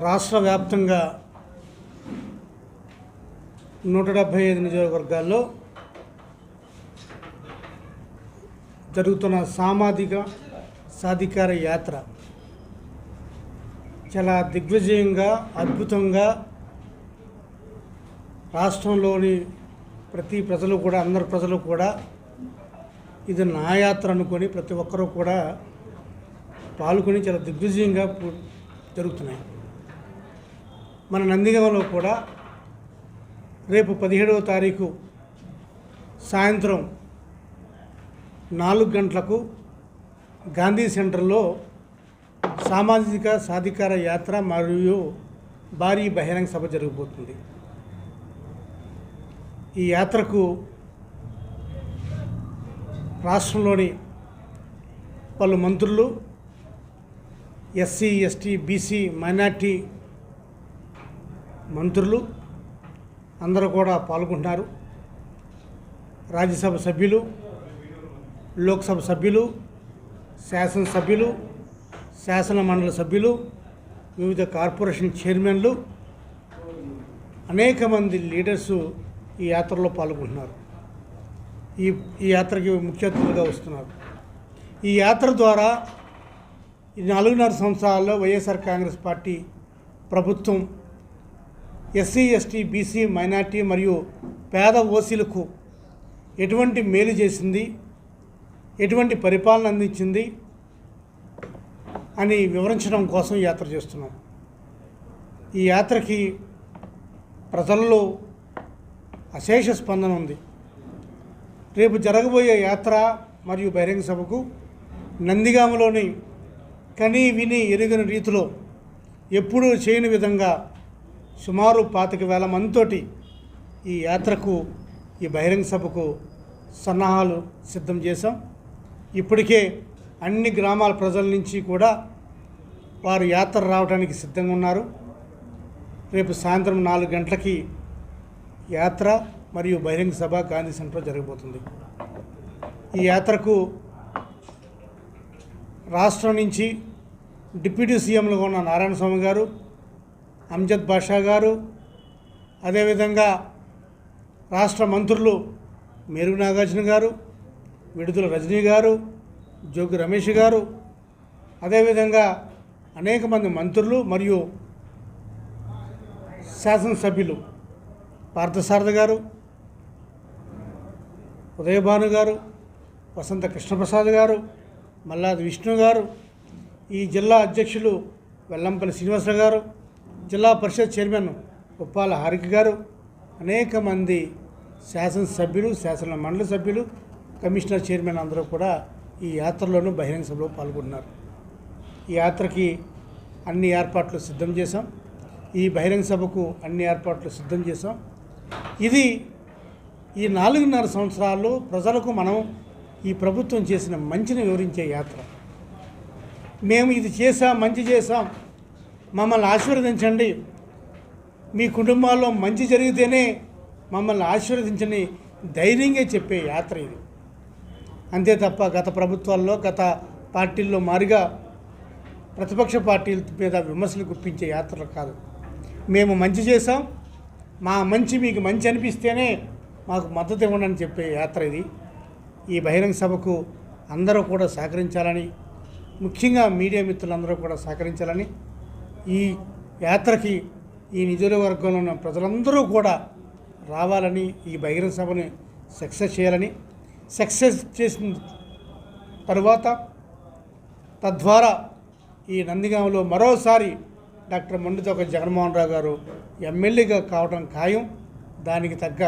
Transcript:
రాష్ట్ర వ్యాప్తంగా నూట డెబ్భై ఐదు నియోజకవర్గాల్లో జరుగుతున్న సామాజిక సాధికార యాత్ర చాలా దిగ్విజయంగా అద్భుతంగా రాష్ట్రంలోని ప్రతి ప్రజలు కూడా అందరు ప్రజలు కూడా ఇది నా యాత్ర అనుకొని ప్రతి ఒక్కరూ కూడా పాల్గొని చాలా దిగ్విజయంగా జరుగుతున్నాయి. మన నందిగంలో కూడా రేపు పదిహేడవ తారీఖు సాయంత్రం నాలుగు గంటలకు గాంధీ సెంటర్లో సామాజిక సాధికార యాత్ర మరియు భారీ బహిరంగ సభ జరగబోతుంది. ఈ యాత్రకు రాష్ట్రంలోని పలు మంత్రులు ఎస్సీ ఎస్టీ బీసీ మైనార్టీ మంత్రులు అందరూ కూడా పాల్గొంటున్నారు. రాజ్యసభ సభ్యులు లోక్సభ సభ్యులు శాసనసభ్యులు శాసన మండలి సభ్యులు వివిధ కార్పొరేషన్ చైర్మన్లు అనేక మంది లీడర్సు ఈ యాత్రలో పాల్గొంటున్నారు. ఈ ఈ యాత్రకి ముఖ్య అతిథులుగా వస్తున్నారు. ఈ యాత్ర ద్వారా ఈ నాలుగున్నర సంవత్సరాల్లో వైఎస్ఆర్ కాంగ్రెస్ పార్టీ ప్రభుత్వం ఎస్సీ ఎస్టీ బీసీ మైనార్టీ మరియు పేద ఓసీలకు ఎటువంటి మేలు చేసింది? ఎటువంటి పరిపాలన అందించింది? అని వివరించడం కోసం యాత్ర చేస్తున్నాం. ఈ యాత్రకి ప్రజల్లో అశేష స్పందన ఉంది. రేపు జరగబోయే యాత్ర మరియు బహిరంగ సభకు నందిగామలోని కని విని ఎరుగని రీతిలో ఎప్పుడూ చేయని విధంగా సుమారు పాతిక వేల మందితోటి ఈ యాత్రకు ఈ బహిరంగ సభకు సన్నాహాలు సిద్ధం చేశాం. ఇప్పటికే అన్ని గ్రామాల ప్రజల నుంచి కూడా వారు యాత్ర రావడానికి సిద్ధంగా ఉన్నారు. రేపు సాయంత్రం నాలుగు గంటలకి యాత్ర మరియు బహిరంగ సభ గాంధీ సెంటర్లో జరగబోతుంది. ఈ యాత్రకు రాష్ట్రం నుంచి డిప్యూటీ సీఎంలుగా ఉన్న నారాయణ స్వామి గారు అమ్జద్ బాషా గారు అదేవిధంగా రాష్ట్ర మంత్రులు మేరుగు నాగార్జున గారు విడుదల రజనీ గారు జోగి రమేష్ గారు అదేవిధంగా అనేక మంది మంత్రులు మరియు శాసనసభ్యులు పార్థసారథ గారు ఉదయభాను గారు వసంత కృష్ణప్రసాద్ గారు మల్లాది విష్ణు గారు ఈ జిల్లా అధ్యక్షులు వెల్లంపల్లి శ్రీనివాసరావు గారు జిల్లా పరిషత్ చైర్మన్ ఉప్పాల హారిక గారు అనేక మంది శాసనసభ్యులు శాసన మండలి సభ్యులు కమిషనర్ చైర్మన్ అందరూ కూడా ఈ యాత్రలోనూ బహిరంగ సభలో పాల్గొన్నారు. ఈ యాత్రకి అన్ని ఏర్పాట్లు సిద్ధం చేశాం. ఈ బహిరంగ సభకు అన్ని ఏర్పాట్లు సిద్ధం చేశాం. ఇది ఈ నాలుగున్నర సంవత్సరాల్లో ప్రజలకు మనం ఈ ప్రభుత్వం చేసిన మంచిని వివరించే యాత్ర. మేము ఇది చేసాం మంచి చేసాం మమ్మల్ని ఆశీర్వదించండి. మీ కుటుంబాల్లో మంచి జరిగితేనే మమ్మల్ని ఆశీర్వదించని ధైర్యంగా చెప్పే యాత్ర ఇది. అంతే తప్ప గత ప్రభుత్వాల్లో గత పార్టీల్లో మారిగా ప్రతిపక్ష పార్టీల మీద విమర్శలు గుప్పించే యాత్రలు కాదు. మేము మంచి చేసాం మా మంచి మీకు మంచి అనిపిస్తేనే మాకు మద్దతు ఇవ్వండి అని చెప్పే యాత్ర ఇది. ఈ బహిరంగ సభకు అందరూ కూడా సహకరించాలని ముఖ్యంగా మీడియా మిత్రులందరూ కూడా సహకరించాలని ఈ యాత్రకి ఈ నియోజకవర్గంలో ఉన్న ప్రజలందరూ కూడా రావాలని ఈ బహిరంగ సభని సక్సెస్ చేయాలని సక్సెస్ చేసిన తరువాత తద్వారా ఈ నందిగాంలో మరోసారి డాక్టర్ మండుతోక జగన్మోహన్ రావు గారు ఎమ్మెల్యేగా కావడం ఖాయం. దానికి తగ్గ